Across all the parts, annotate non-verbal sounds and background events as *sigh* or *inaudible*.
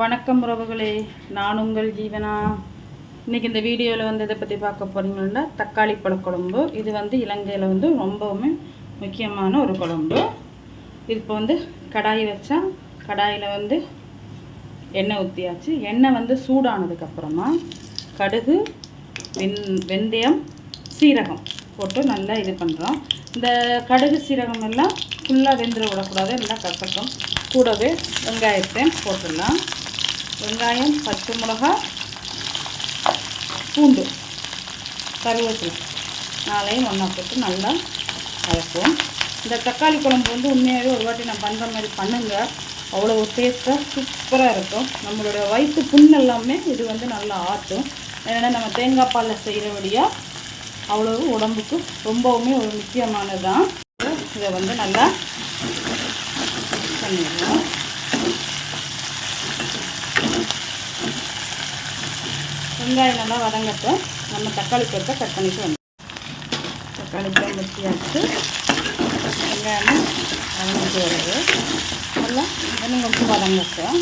வணக்கம் உறவுகளே நான் உங்கள் ஜீவனா? இன்னைக்கு இந்த வீடியோவில் வந்து இதை பற்றி பார்க்க போகிறீங்கன்னா தக்காளி பழக்குழம்பு. இது வந்து இலங்கையில் வந்து ரொம்பவுமே முக்கியமான ஒரு குழம்பு. இப்போ வந்து கடாய் வச்சா கடாயில் வந்து எண்ணெய் ஊற்றியாச்சு எண்ணெய் வந்து சூடானதுக்கப்புறமா கடுகு வெந் வெந்தயம் சீரகம் போட்டு நல்லா இது பண்ணுறோம் இந்த கடுகு சீரகம் எல்லாம் ஃபுல்லாக வெந்துட விடக்கூடாது. நல்லா கசக்கும். கூடவே வெங்காயத்தை போட்டுடலாம். வெங்காயம் பச்சை மிளகா பூண்டு கருவேப்பிலை. நாளையும் ஒன்றா போட்டு நல்லா வளர்ப்போம் இந்த தக்காளி குழம்பு வந்து உண்மையாகவே ஒரு வாட்டி நான் பண்ணுற மாதிரி பண்ணுங்கள் அவ்வளோ டேஸ்ட்டாக சூப்பராக இருக்கும். நம்மளோட வயிற்று புண் எல்லாமே இது வந்து நல்லா ஆற்றும் ஏன்னா நம்ம தேங்காய் பாலில் செய்கிறபடியாக அவ்வளோ உடம்புக்கு ரொம்பவுமே ஒரு முக்கியமானதான் இதை வந்து நல்லா பண்ணிடுவோம் வெங்காயம் நல்லா வதங்கட்டும். நம்ம தக்காளி பருப்பை கட் பண்ணிட்டு வந்து தக்காளி பழம் வச்சியாச்சு வெங்காயம் வதங்கிட்டு வருது. நல்லா இன்னும் கொஞ்சம் வதங்கட்டும்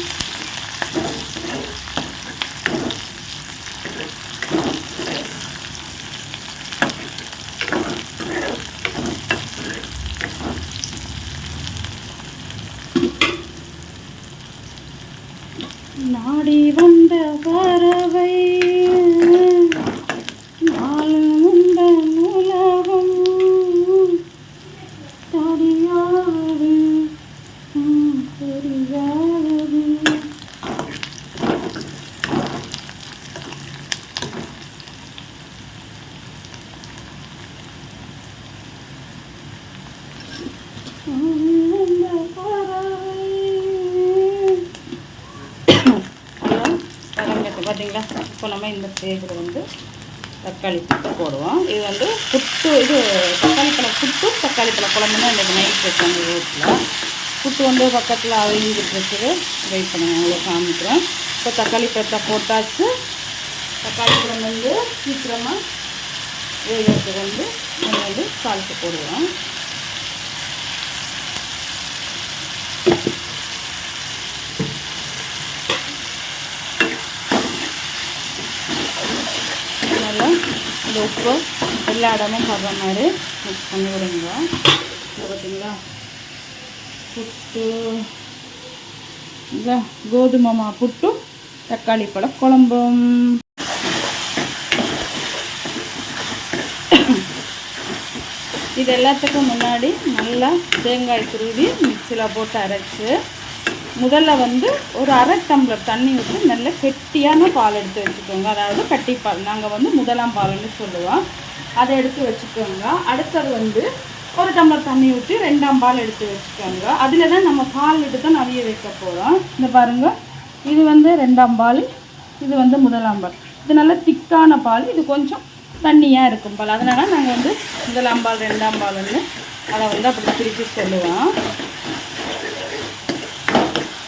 நாடி வந்த பறவை நாளும் உந்த உலகம் தடியாது ம், தெரியாது அந்த பறவை நல்லா வதங்கட்டு பார்த்தீங்களா இப்போ நம்ம இந்த ஸ்டேஜில் வந்து தக்காளி புட்டு போடுவோம். இது வந்து புட்டு இது தக்காளி பழம் புட்டு தக்காளி பழம் குழம்புன்னு இன்றைக்கு நைட் வச்சாங்க வீட்டில் புட்டு வந்து பக்கத்தில் அவிஞ்சிட்டு இருக்குது வெயிட் பண்ணுங்க உங்களுக்கு காமிக்கிறேன். இப்போ தக்காளி பழத்தை போட்டாச்சு. தக்காளி பழம் வந்து சீக்கிரமாக வேகிறதுக்கு வந்து நம்ம வந்து சால்ட்டு போடுவோம் நல்லா இந்த உப்பு எல்லா இடமும் படுற மாதிரி மிக்ஸ் பண்ணி விடுங்க. இது பார்த்தீங்களா? புட்டு இல்லை கோதுமை மா புட்டு தக்காளி பழ குழம்பும் இது எல்லாத்துக்கும் முன்னாடி நல்லா தேங்காய் துருவி மிக்சியில் போட்டு அரைச்சி முதல்ல வந்து ஒரு அரை டம்ளர் தண்ணி ஊற்றி நல்ல கெட்டியான பால் எடுத்து வச்சுக்கோங்க. அதாவது கட்டிப்பால். நாங்கள் வந்து முதலாம் பால்னு சொல்லுவோம். அதை எடுத்து வச்சுக்கோங்க. அடுத்தது வந்து ஒரு டம்ளர் தண்ணி ஊற்றி ரெண்டாம் பால் எடுத்து வச்சுக்கோங்க. அதில் தான் நம்ம பால் விட்டு தான் நிறைய வைக்க போகிறோம் இந்த பாருங்கள் இது வந்து ரெண்டாம் பால். இது வந்து முதலாம் பால். இது நல்ல திக்கான பால். இது கொஞ்சம் தண்ணியாக இருக்கும் பால். அதனால் நாங்கள் வந்து முதலாம் பால் ரெண்டாம் பால்னு அதை வந்து அப்படி பிரித்து சொல்லுவோம்.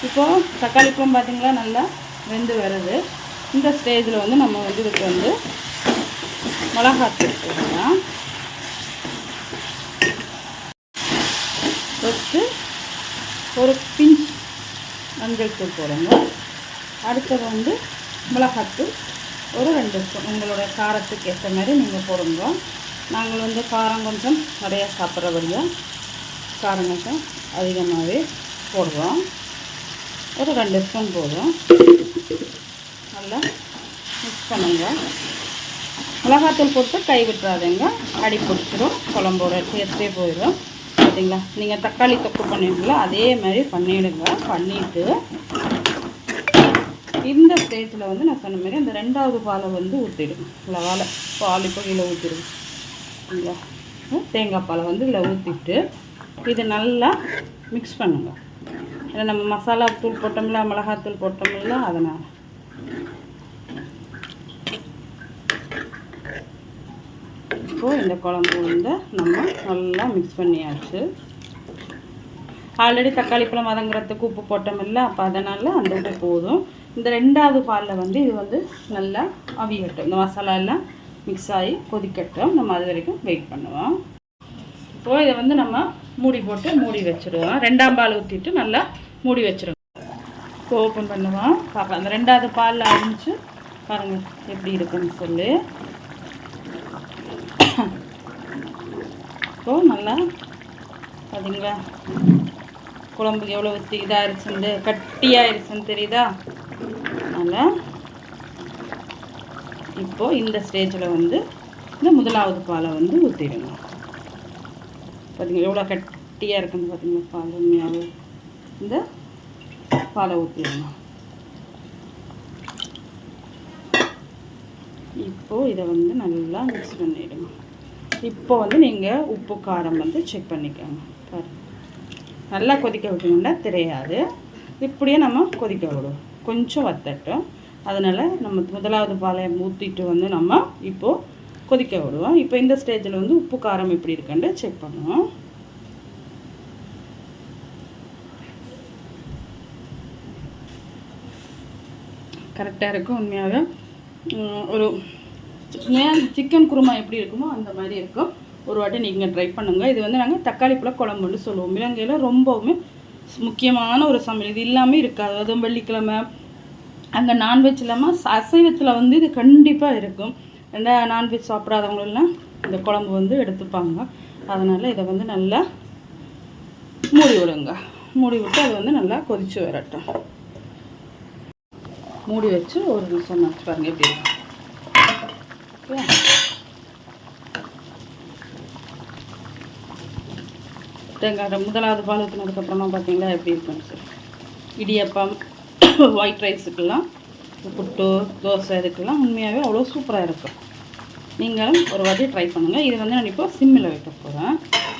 இப்போது தக்காளி பழம் பார்த்தீங்களா நல்லா வெந்து வருது. இந்த ஸ்டேஜில் வந்து நம்ம வந்து இதுக்கு வந்து மிளகாத்தூள் போடலாம். ஃபஸ்ட்டு ஒரு பிஞ்ச் மஞ்சள் தூள் போடுங்க. அடுத்தது வந்து மிளகாத்தூள் ஒரு ரெண்டு ஸ்பூன். உங்களோட காரத்துக்கு ஏற்ற மாதிரி நீங்கள் போடுங்க. நாங்கள் வந்து காரம் கொஞ்சம் நிறையா சாப்பிட்றபடியாக காரம் கொஞ்சம் அதிகமாகவே போடுறோம். ஒரு ரெண்டு ஸ்பூன் போதும். நல்லா மிக்ஸ் பண்ணுங்க. மிளகாத்தூள் போட்டு கை விட்டுறாதுங்க. அடி பிடிச்சிரும். குழம்போட டேஸ்ட்டே போயிடும் பார்த்தீங்களா நீங்கள் தக்காளி தொக்கு பண்ணிடுங்களா அதே மாதிரி பண்ணிவிடுங்க பண்ணிவிட்டு இந்த ஸ்டேஜில் வந்து நான் சொன்ன மாதிரி அந்த ரெண்டாவது பாலை வந்து ஊற்றிடும் இல்லை வாழை பால் இப்போ கீழே ஊற்றிடும் தேங்காய் பாலை வந்து இதில் ஊற்றிட்டு இது நல்லா மிக்ஸ் பண்ணுங்கள் ஏன்னா நம்ம மசாலா தூள் போட்டோம்ல மிளகாத்தூள் போட்டோம்ல அதனால். இப்போது இந்த குழம்பு வந்து நம்ம நல்லா மிக்ஸ் பண்ணியாச்சு. ஆல்ரெடி தக்காளி பழம் வதங்குறதுக்கு உப்பு போட்டோமில்ல அப்போ அதனால் அந்த உப்பு போதும். இந்த ரெண்டாவது பாலில் வந்து இது வந்து நல்லா அவியட்டும். இந்த மசாலா எல்லாம் மிக்ஸ் ஆகி கொதிக்கட்டும். நம்ம அது வரைக்கும் வெயிட் பண்ணுவோம். இப்போது இதை வந்து நம்ம மூடி போட்டு மூடி வச்சுடுவோம் ரெண்டாம் பால் ஊற்றிட்டு நல்லா மூடி வச்சுருவோம் இப்போ ஓப்பன் பண்ணுவோம். பார்க்கலாம். அந்த ரெண்டாவது பாலில் அரிஞ்சு பாருங்கள் எப்படி இருக்குன்னு சொல்லி. இப்போ நல்லா பார்த்தீங்களா குழம்பு எவ்வளோ ஊற்றி இதாகிருச்சுன்னு கட்டியாயிருச்சுன்னு தெரியுதா? அதனால் இப்போது இந்த ஸ்டேஜில் வந்து இந்த முதலாவது பாலை வந்து ஊற்றிடுங்க பார்த்தீங்க எவ்வளோ கட்டியாக இருக்குன்னு பார்த்தீங்களா பால் உண்மையாகவே இந்த பாலை ஊற்றிடுங்க இப்போது இதை வந்து நல்லா மிக்ஸ் பண்ணிவிடுங்க இப்போ வந்து நீங்கள் உப்பு காரம் வந்து செக் பண்ணிக்கோங்க. பாரு. நல்லா கொதிக்க விட்டீங்கன்னா தெரியாது. இப்படியே நம்ம கொதிக்க விடுவோம். கொஞ்சம் வத்தட்டும். அதனால் நம்ம முதலாவது பாலை ஊற்றிட்டு வந்து நம்ம இப்போது கொதிக்க விடுவோம். இப்போ இந்த ஸ்டேஜில் வந்து உப்பு காரம் எப்படி இருக்குன்னு செக் பண்ணுவோம். கரெக்டாக இருக்கும் உண்மையாகவே ஒரு உண்மையாக சிக்கன் குருமா எப்படி இருக்குமோ அந்த மாதிரி இருக்கும். ஒரு வாட்டி நீங்கள் ட்ரை பண்ணுங்கள் இது வந்து நாங்கள் தக்காளி பழ குழம்புன்னு சொல்லுவோம். இலங்கையில் ரொம்பவுமே முக்கியமான ஒரு சமையல். இது இல்லாமல் இருக்காது. அதுவும் வெள்ளிக்கிழமை. அங்கே நான்வெஜ் இல்லாமல் அசைவத்தில் வந்து இது கண்டிப்பாக இருக்கும். ரெண்டா நான்வெஜ் சாப்பிடாதவங்களெல்லாம் இந்த குழம்பு வந்து எடுத்துப்பாங்க. அதனால் இதை வந்து நல்லா மூடி விடுங்க. மூடி விட்டு அது வந்து நல்லா கொதித்து வரட்டும். மூடி வச்சு ஒரு நிமிஷம் வச்சு பாருங்க எப்படி ஓகே தேங்காய் முதலாவது பால் ஊற்றினதுக்கப்புறமா பார்த்தீங்களா எப்படி இருக்குன்னு சொல்லி. இடியப்பம் ஒயிட் *coughs* ரைஸுக்கெல்லாம் புட்டு தோசை இதுக்கெல்லாம் உண்மையாகவே அவ்வளோ சூப்பராக இருக்கும். நீங்களும் ஒரு வாட்டி ட்ரை பண்ணுங்கள் இது வந்து நான் இப்போ சிம்மில் வைக்க போகிறேன்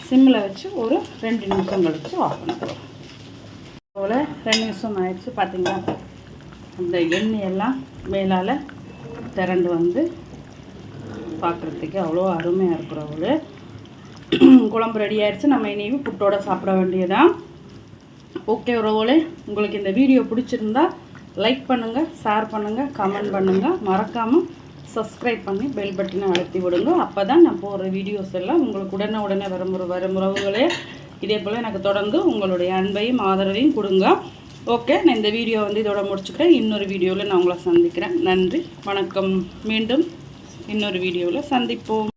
சிம்மில் வச்சு ஒரு ரெண்டு நிமிஷம் கழித்து ஆஃப் பண்ண போகிறேன் போல் ரெண்டு நிமிஷம் ஆயிடுச்சு பார்த்தீங்களா அந்த எண்ணெயெல்லாம் மேலால் திரண்டு வந்து பார்க்குறதுக்கு அவ்வளோ அருமையாக இருக்கிறவளு *clears throat* குழம்பு ரெடி ஆயிடுச்சு. நம்ம இனியும் புட்டோட சாப்பிட வேண்டியதான் ஓகே உறவுகளே உங்களுக்கு இந்த வீடியோ பிடிச்சிருந்தா லைக் பண்ணுங்கள் ஷேர் பண்ணுங்கள் கமெண்ட் பண்ணுங்கள் மறக்காமல் சப்ஸ்கிரைப் பண்ணி பெல் பட்டனை அழுத்தி விடுங்க. அப்போ தான் நான் போடுற வீடியோஸ் எல்லாம் உங்களுக்கு உடனே உடனே வரும். வரும் உறவுகளே. இதே போல் எனக்கு தொடர்ந்து உங்களுடைய அன்பையும் ஆதரவையும் கொடுங்க. ஓகே நான் இந்த வீடியோ வந்து இதோட முடிச்சுக்கிறேன். இன்னொரு வீடியோவில் நான் உங்களை சந்திக்கிறேன். நன்றி. வணக்கம். மீண்டும் இன்னொரு வீடியோவில் சந்திப்போம்.